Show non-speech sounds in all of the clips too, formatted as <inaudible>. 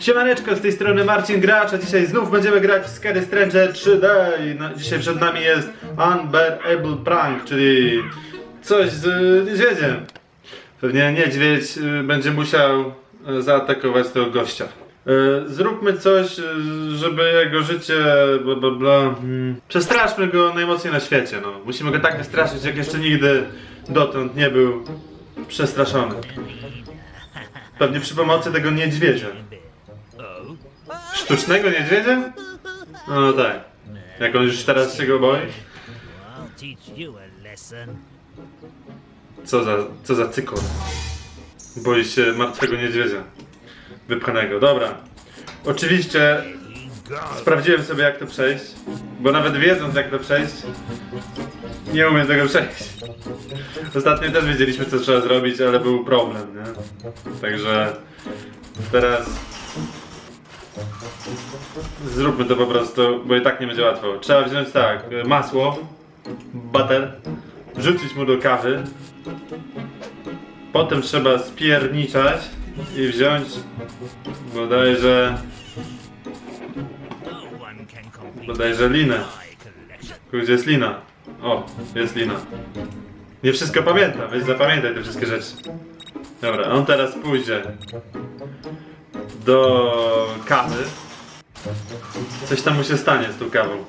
Siemaneczko, z tej strony Marcin Gracz, a dzisiaj znów będziemy grać w Scary Stranger 3D i na, dzisiaj przed nami jest Unbearable Prank, czyli coś z niedźwiedziem. Pewnie niedźwiedź y, będzie musiał y, zaatakować tego gościa. Y, Zróbmy coś, żeby jego życie, bla bla bla. mm, Przestraszmy go najmocniej na świecie, no. Musimy go tak wystraszyć, jak jeszcze nigdy dotąd nie był przestraszony. Pewnie przy pomocy tego niedźwiedzia. Sztucznego niedźwiedzia? No tak. Jak on już teraz się go boi? Co za, co za cykl. Boi się martwego niedźwiedzia. Wypchanego. Dobra. Oczywiście sprawdziłem sobie jak to przejść, bo nawet wiedząc jak to przejść, nie umiem tego przejść. Ostatnio też wiedzieliśmy co trzeba zrobić, ale był problem, nie? Także teraz zróbmy to po prostu, bo i tak nie będzie łatwo. Trzeba wziąć tak, masło, butter, wrzucić mu do kawy, potem trzeba spierniczać i wziąć bodajże, bodajże linę. Gdzie jest lina? O, jest lina. Nie wszystko pamiętam, więc zapamiętaj te wszystkie rzeczy. Dobra, on teraz pójdzie do kawy. Coś tam mu się stanie z tą kawą.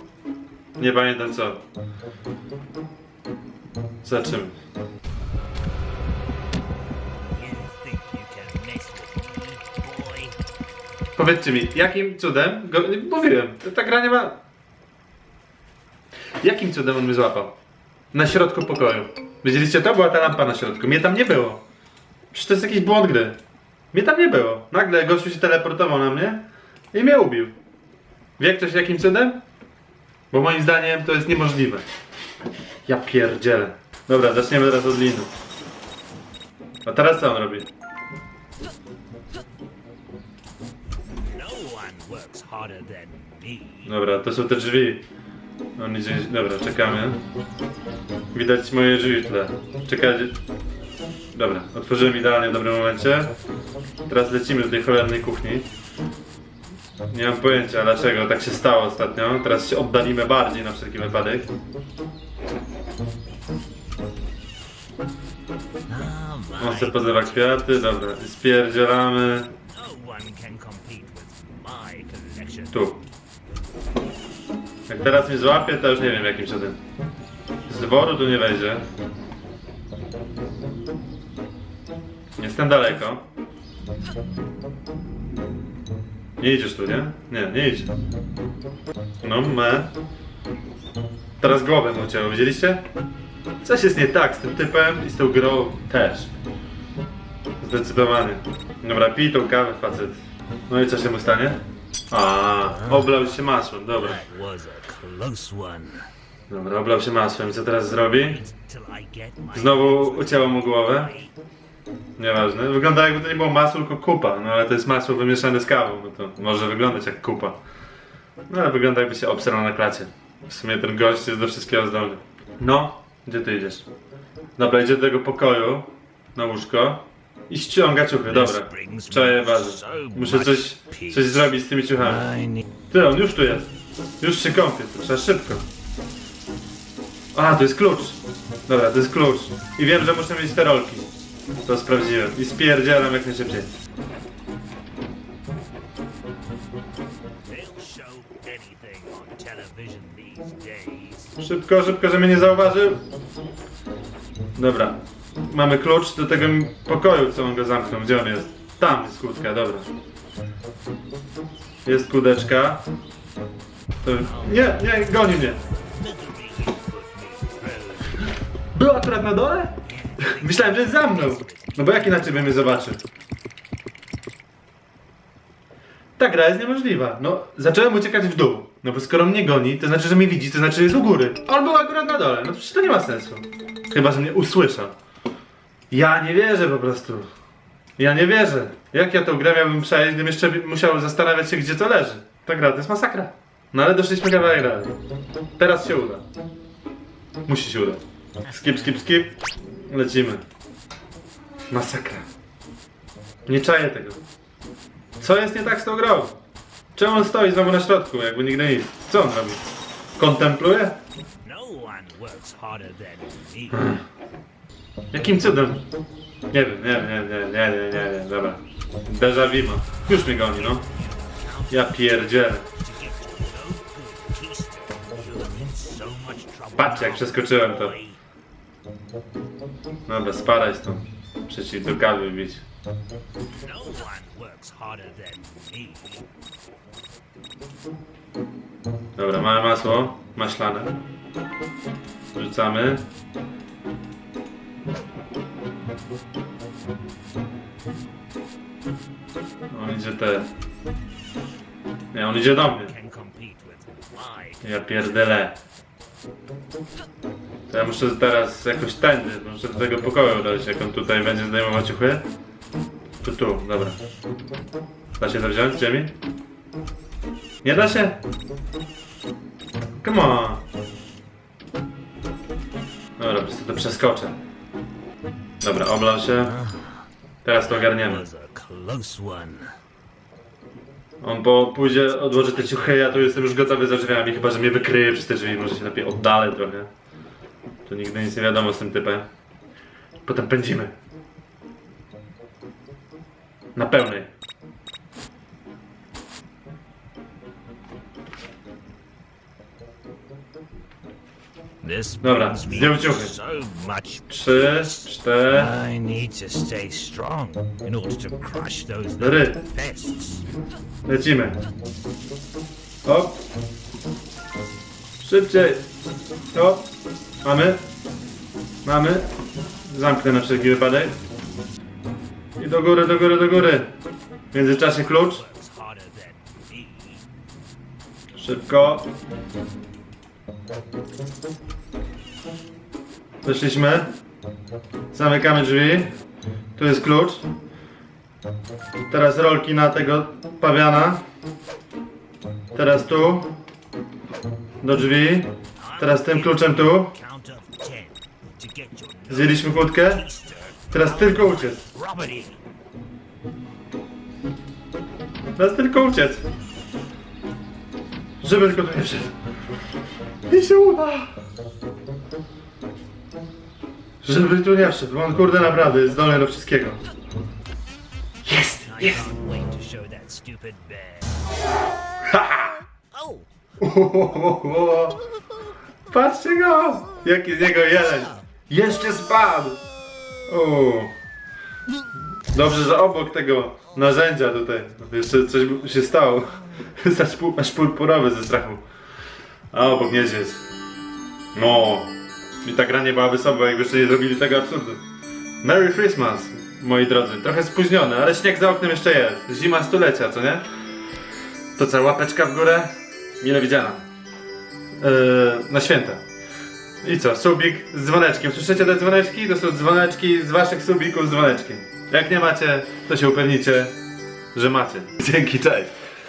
Nie pamiętam co. Boy? Powiedzcie mi, jakim cudem, go, mówiłem, ta gra nie ma... Jakim cudem on mnie złapał? Na środku pokoju. Widzieliście, to była ta lampa na środku, mnie tam nie było. Przecież to jest jakiś błąd gry. Mnie tam nie było. Nagle gościu się teleportował na mnie i mnie ubił. Wie ktoś jakim cudem? Bo moim zdaniem to jest niemożliwe. Ja pierdzielę. Dobra, zaczniemy teraz od liny. A teraz co on robi? Dobra, to są te drzwi. On idzie. Dobra, czekamy. Widać moje drzwi w tle. Czekać. Dobra, otworzyłem idealnie w dobrym momencie. Teraz lecimy do tej cholernej kuchni. Nie mam pojęcia dlaczego tak się stało ostatnio. Teraz się oddalimy bardziej na wszelki wypadek. On podlewa kwiaty, dobra. Spierdzielamy. Tu. Jak teraz mnie złapie, to już nie wiem jakim cudem. Z dworu tu nie wejdzie. Jestem daleko. Nie idziesz tu, nie? Nie, nie idź. No me. Teraz głowę mu ucięło, widzieliście? Coś jest nie tak z tym typem i z tą grą też. Zdecydowanie. Dobra, pij tą kawę, facet. No i co się mu stanie? A, oblał się masłem, dobra. Dobra, oblał się masłem. Co teraz zrobi? Znowu ucięło mu głowę. Nieważne. Wygląda jakby to nie było masło, tylko kupa. No ale to jest masło wymieszane z kawą, no to może wyglądać jak kupa. No ale wygląda jakby się obsrał na klacie. W sumie ten gość jest do wszystkiego zdolny. No, gdzie ty idziesz? Dobra, idzie do tego pokoju, na łóżko i ściąga ciuchy, dobra. Czaję bazę. Muszę coś, coś zrobić z tymi ciuchami. Ty, on już tu jest. Już się kąpie, to trzeba szybko. A, to jest klucz. Dobra, to jest klucz. I wiem, że muszę mieć te rolki. To sprawdziłem. I spierdzielam jak najszybciej. Szybko, szybko, że mnie nie zauważył. Dobra. Mamy klucz do tego pokoju, co on go zamknął. Gdzie on jest? Tam jest kłódka, dobra. Jest kłódeczka. To... Nie, nie, goni mnie. Był akurat na dole? <laughs> Myślałem, że jest za mną. No bo jak inaczej by mnie zobaczył? Ta gra jest niemożliwa. No, zacząłem uciekać w dół. No bo skoro mnie goni, to znaczy, że mnie widzi, to znaczy, że jest u góry. A on był akurat na dole. No przecież to nie ma sensu. Chyba, że mnie usłyszał. Ja nie wierzę po prostu. Ja nie wierzę. Jak ja tą grę miałbym przejść, gdybym jeszcze musiał zastanawiać się, gdzie to leży. Ta gra to jest masakra. No ale doszliśmy kawałek dalej. Teraz się uda. Musi się udać. Skip, skip, skip. Lecimy. Masakra. Nie czaję tego. Co jest nie tak z tą grą? Czemu on stoi znowu na środku, jakby nigdy nic? Co on robi? Kontempluje? No one works harder than me. Jakim cudem? Nie wiem, nie wiem, nie, nie, nie, nie, nie, nie, dobra. Deja vu ma. Już mnie goni, no. Ja pierdzielę. Patrz jak przeskoczyłem to. Dobra, sparaj stąd. Przeciw do kawy bić. No one works harder than me. Dobra, mamy masło maślane. Wrzucamy. On idzie te. Nie, on idzie do mnie. Ja pierdelę. To ja muszę teraz jakoś tędy, muszę do tego pokoju dojść, jak on tutaj będzie zdejmować uchy. Czy tu, dobra. Da się to wziąć ziemi? Nie da się? Come on. Dobra, po prostu to przeskoczę. Dobra, oblał się. Teraz to ogarniemy. On po pójdzie, odłoży te ciuchy, ja tu jestem już gotowy za drzwiami, chyba że mnie wykryje przez te drzwi, może się lepiej oddalę trochę. To nigdy nic nie wiadomo z tym typem. Potem pędzimy. Na pełnej. This Dobra, zdjął ciuchy. so much Trzy, cztery. I need to stay strong in order to crush those Ry. pests. Lecimy. Hop. Szybciej. Hop. Mamy. Mamy. Zamknę na wszelki wypadek. I do góry, do góry, do góry. W międzyczasie klucz. Szybko. Weszliśmy. Zamykamy drzwi. Tu jest klucz. Teraz rolki na tego pawiana. Teraz tu. Do drzwi. Teraz tym kluczem tu. Zjedliśmy kłódkę. Teraz tylko uciec. Teraz tylko uciec. Żeby tylko tu nie wszedł. I się uda. Żeby tu nie wszedł, bo on kurde naprawdę jest zdolny do wszystkiego. Jest! I can't <laughs> Patrzcie go! Jaki z niego jeleń! Jeszcze spadł! O. Dobrze, że obok tego narzędzia tutaj jeszcze coś się stało. <laughs> Aż purpurowy ze strachu. A obok niedźwiedź. No. I ta gra nie byłaby sobą, jakby nie zrobili tego absurdu. Merry Christmas, moi drodzy. Trochę spóźniony, ale śnieg za oknem jeszcze jest. Zima stulecia, co nie? To co, łapeczka w górę? Mile widziana. Yy, na święta. I co, subik z dzwoneczkiem. Słyszycie te dzwoneczki? To są dzwoneczki z waszych subików z dzwoneczkiem. Jak nie macie, to się upewnicie, że macie. <laughs> Dzięki, cześć.